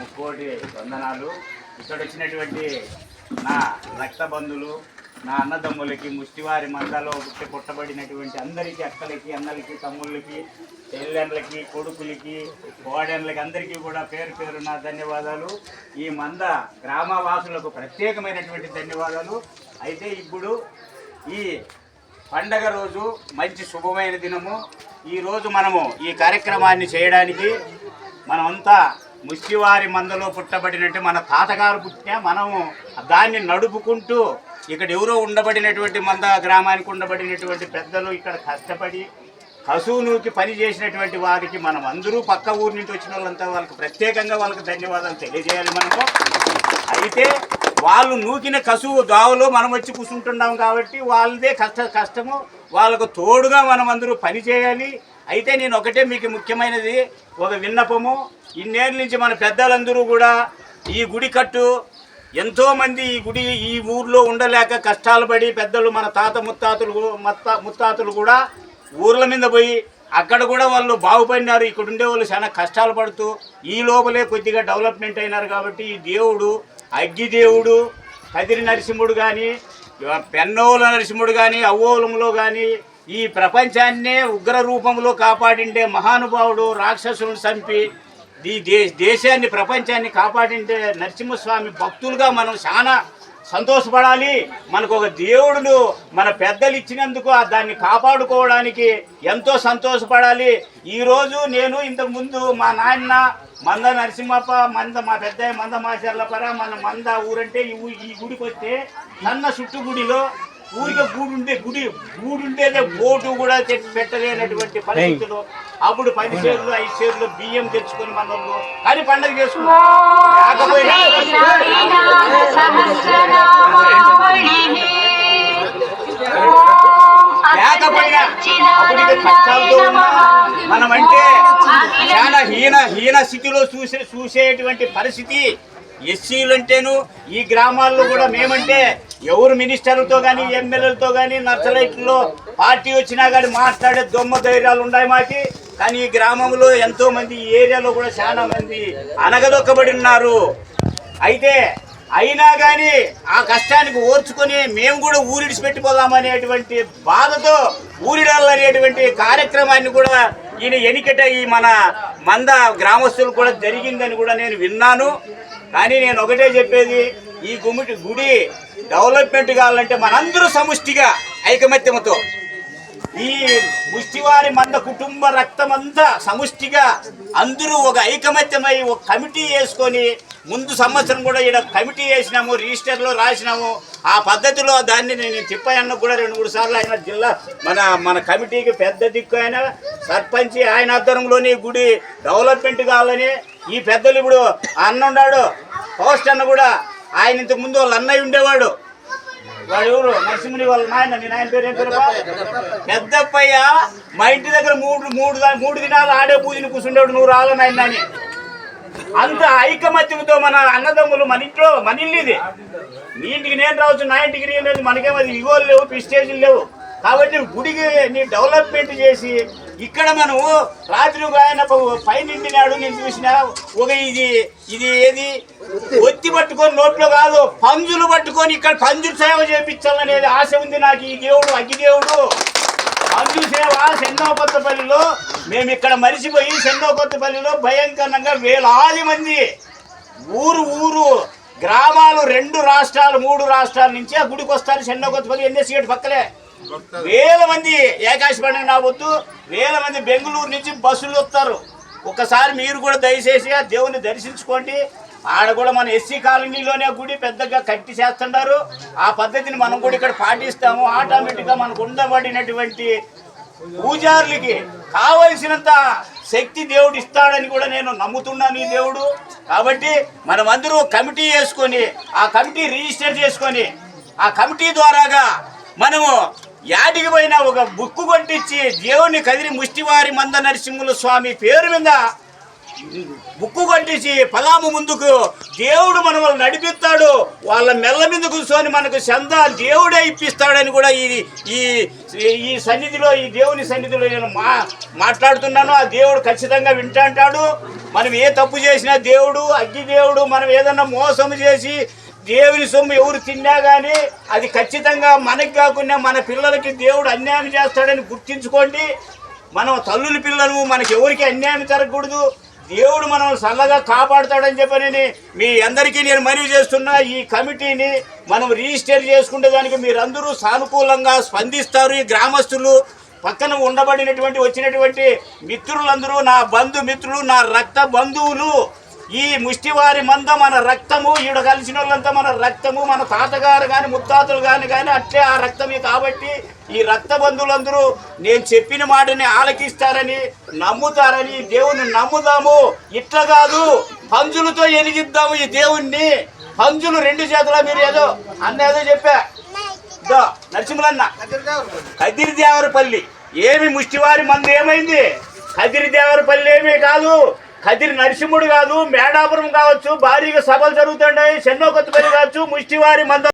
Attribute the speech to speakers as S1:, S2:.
S1: ముక్కోటి వందనాలు. ఇక్కడ వచ్చినటువంటి నా రక్త బంధువులు నా అన్నదమ్ములకి ముష్టివారి మందలో పుట్టి పుట్టబడినటువంటి అందరికీ అక్కలకి అన్నలకి తమ్ముళ్ళకి చెల్లెళ్ళకి కొడుకులకి కోడళ్ళకి అందరికీ కూడా పేరు పేరు నా ధన్యవాదాలు. ఈ మంద గ్రామవాసులకు ప్రత్యేకమైనటువంటి ధన్యవాదాలు. అయితే ఇప్పుడు ఈ పండగ రోజు మంచి శుభమైన దినము. ఈరోజు మనము ఈ కార్యక్రమాన్ని చేయడానికి మనమంతా ముష్టివారి మందలో పుట్టబడినట్టు మన తాతగారు పుట్టినా మనము దాన్ని నడుపుకుంటూ ఇక్కడ ఎవరో ఉండబడినటువంటి మంద గ్రామానికి ఉండబడినటువంటి పెద్దలు ఇక్కడ కష్టపడి కసువునూకి పని చేసినటువంటి వారికి మనం అందరూ పక్క ఊరి నుంచి వచ్చిన వాళ్ళంతా వాళ్ళకి ప్రత్యేకంగా వాళ్ళకి ధన్యవాదాలు తెలియజేయాలి మనము. అయితే వాళ్ళు నూకిన కసువు దావులో మనం వచ్చి కూర్చుంటున్నాం కాబట్టి వాళ్ళదే కష్ట కష్టము. వాళ్ళకు తోడుగా మనం అందరూ పని చేయాలి. అయితే నేను ఒకటే మీకు ముఖ్యమైనది ఒక విన్నపము. ఇన్నేళ్ళ నుంచి మన పెద్దలందరూ కూడా ఈ గుడి కట్టు ఎంతోమంది ఈ గుడి ఈ ఊర్లో ఉండలేక కష్టాలు పడి పెద్దలు మన తాత ముత్తాతలు మత్త ముత్తాతలు కూడా ఊర్ల మీద పోయి అక్కడ కూడా వాళ్ళు బాగుపడినారు. ఇక్కడ ఉండే వాళ్ళు చాలా కష్టాలు పడుతూ ఈ లోపలే కొద్దిగా డెవలప్మెంట్ అయినారు కాబట్టి ఈ దేవుడు అగ్గిదేవుడు కదిరి నరసింహుడు కానీ పెన్నోల నరసింహుడు కానీ అవ్వోలంలో కానీ ఈ ప్రపంచాన్నే ఉగ్ర రూపంలో కాపాడిండే మహానుభావుడు రాక్షసులను చంపి ఈ దేశాన్ని ప్రపంచాన్ని కాపాడిండే నరసింహస్వామి భక్తులుగా మనం చాలా సంతోషపడాలి. మనకు ఒక దేవుడు మన పెద్దలు ఇచ్చినందుకు ఆ దాన్ని కాపాడుకోవడానికి ఎంతో సంతోషపడాలి. ఈరోజు నేను ఇంతకు ముందు మా నాయన మంద నరసింహప్ప మంద మా పెద్ద మంద మాచర్లపర మన మంద ఊరంటే ఈ ఊ- ఈ గుడికి వస్తే నన్న చుట్టు గుడిలో ఊరికే గూడుండే గుడి గూడుండేదే బోటు కూడా పెట్టలేనటువంటి పరిస్థితులు అప్పుడు పది షేర్లు ఐదు షేర్లు బియ్యం తెచ్చుకొని మన వాళ్ళు కానీ పండగ చేసుకున్నాం. లేకపోయినా అప్పటికి కష్టాలతో ఉన్నా మనమంటే చాలా హీన హీన స్థితిలో చూసే చూసేటువంటి పరిస్థితి ఎస్సీలు అంటేను ఈ గ్రామాల్లో కూడా మేమంటే ఎవరు మినిస్టర్లతో కానీ ఎమ్మెల్యేలతో కానీ నర్సలైట్లో పార్టీ వచ్చినా కానీ మాట్లాడే దొమ్మ ధైర్యాలు ఉన్నాయి మాకి. కానీ ఈ గ్రామంలో ఎంతో మంది ఈ ఏరియాలో కూడా చాలా మంది అనగదొక్కబడి ఉన్నారు. అయితే అయినా కానీ ఆ కష్టానికి ఓర్చుకొని మేము కూడా ఊరిడిచి పెట్టిపోదామనేటువంటి బాధతో ఊరిడాలనేటువంటి కార్యక్రమాన్ని కూడా ఈయన ఎనికట ఈ మన మంద గ్రామస్తులు కూడా జరిగిందని కూడా నేను విన్నాను. కానీ నేను ఒకటే చెప్పేది ఈ గుమిటి గుడి డెవలప్మెంట్ కావాలంటే మనందరూ సముష్టిగా ఐకమత్యంతో ఈ ముష్టివారి మంద కుటుంబ రక్తం అంతా సముష్టిగా అందరూ ఒక ఐకమత్యమై ఒక కమిటీ వేసుకొని ముందు సంవత్సరం కూడా ఇక్కడ కమిటీ వేసినాము రిజిస్టర్లో రాసినాము. ఆ పద్ధతిలో దాన్ని నేను తిప్పయ్యన్న కూడా రెండు మూడు సార్లు ఆయన జిల్లా మన మన కమిటీకి పెద్ద దిక్కు ఆయన. సర్పంచి ఆయన ఆధ్వర్యంలోని గుడి డెవలప్మెంట్ కావాలని ఈ పెద్దలు ఇప్పుడు ఆ అన్న ఉన్నాడు. పోస్ట్ అన్న కూడా ఆయన ఇంతకు ముందు వాళ్ళ అన్నయ్య ఉండేవాడు. వాడు ఎవరు? నరసింహుని వాళ్ళ నాయన. మీ నాయన పేరు ఏం పేరు పెద్దప్పయ్య. మా ఇంటి దగ్గర మూడు మూడు మూడు దినాలు ఆడే పూజని కూర్చుండేవాడు. నువ్వు రాల నాయన అని. అంత ఐకమత్యంతో మన అన్నదమ్ములు మన ఇంట్లో మన ఇల్లు ఇది. నీ ఇంటికి నేను రావచ్చు నా ఇంటికి నేను లేదు మనకేమది ఇగోలు లేవు పిస్టేజీలు లేవు. కాబట్టి గుడికి నీ డెవలప్మెంట్ చేసి ఇక్కడ మనం రాత్రి ఆయన పైన ఇంటినాడు నేను చూసిన ఒక ఇది ఇది ఏది? ఒత్తి పట్టుకొని నోట్లో కాదు పంజులు పట్టుకొని ఇక్కడ పంజులు సేవ చేపించాలనేది ఆశ ఉంది నాకు ఈ దేవుడు అగ్గిదేవుడు పంజు సేవ సెన్నో కొత్తపల్లిలో మేము ఇక్కడ మరిచిపోయి సెన్నో కొత్తపల్లిలో భయంకరంగా వేలాది మంది ఊరు ఊరు గ్రామాలు రెండు రాష్ట్రాలు మూడు రాష్ట్రాల నుంచి ఆ గుడికి వస్తారు సెన్నో కొత్తపల్లి ఎన్ఎస్ గేట్ పక్కలే వేల మంది నా రావద్దు వేల మంది బెంగళూరు నుంచి బస్సులు వస్తారు. ఒకసారి మీరు కూడా దయచేసి ఆ దేవుని దర్శించుకోండి. ఆడ కూడా మన ఎస్సీ కాలనీలోనే గుడి పెద్దగా కట్టి చేస్తున్నారు ఆ పద్ధతిని మనం కూడా ఇక్కడ పాటిస్తాము. ఆటోమేటిక్గా మనకు ఉండబడినటువంటి పూజారులకి కావలసినంత శక్తి దేవుడు ఇస్తాడని కూడా నేను నమ్ముతున్నాను ఈ దేవుడు. కాబట్టి మనమందరూ కమిటీ వేసుకొని ఆ కమిటీ రిజిస్టర్ చేసుకొని ఆ కమిటీ ద్వారాగా మనము యాడికి పోయినా ఒక బుక్కు కొట్టించి దేవుని కదిరి ముష్టివారి మంద నరసింహుల స్వామి పేరు మీద బుక్కు కొట్టించి పలాము ముందుకు దేవుడు మనల్ని నడిపిస్తాడు. వాళ్ళ మెల్ల మీద కూర్చొని మనకు చందా దేవుడే ఇప్పిస్తాడని కూడా ఈ ఈ ఈ సన్నిధిలో ఈ దేవుని సన్నిధిలో నేను మా మాట్లాడుతున్నాను. ఆ దేవుడు ఖచ్చితంగా వింటాంటాడు మనం ఏ తప్పు చేసినా దేవుడు అగ్గి దేవుడు మనం ఏదన్నా మోసం చేసి దేవుని సొమ్ము ఎవరు తిన్నా కానీ అది ఖచ్చితంగా మనకి కాకుండా మన పిల్లలకి దేవుడు అన్యాయం చేస్తాడని గుర్తించుకోండి. మనం తల్లుల పిల్లలు మనకి ఎవరికి అన్యాయం జరగకూడదు. దేవుడు మనం చల్లగా కాపాడుతాడని చెప్పని మీ అందరికీ నేను మనవి చేస్తున్నా. ఈ కమిటీని మనం రిజిస్టర్ చేసుకునే దానికి మీరందరూ సానుకూలంగా స్పందిస్తారు. ఈ గ్రామస్తులు పక్కన ఉండబడినటువంటి వచ్చినటువంటి మిత్రులందరూ నా బంధు మిత్రులు నా రక్త బంధువులు ఈ ముష్టివారి మంద మన రక్తము ఈడ కలిసిన వాళ్ళంతా మన రక్తము మన తాతగారు కానీ ముత్తాతలు కానీ కానీ అట్లే ఆ రక్తమే కాబట్టి ఈ రక్త బంధువులందరూ నేను చెప్పిన మాటని ఆలకిస్తారని నమ్ముతారని దేవుని నమ్ముదాము. ఇట్లా కాదు పంజులతో ఎలిగిద్దాము ఈ దేవుణ్ణి. పంజులు రెండు చేతుల మీరు ఏదో అన్న ఏదో చెప్పా. ఇదో నరసింహులన్న. కదిరిదేవరపల్లి. ఏమి ముష్టివారి మంది ఏమైంది? కదిరిదేవరపల్లి ఏమీ కాదు. కదిరి నరసింహుడు కాదు మేడాపురం కావచ్చు భారీగా సభలు జరుగుతుంటాయి చెన్నో కొత్తపల్లి కావచ్చు ముష్టివారి మంద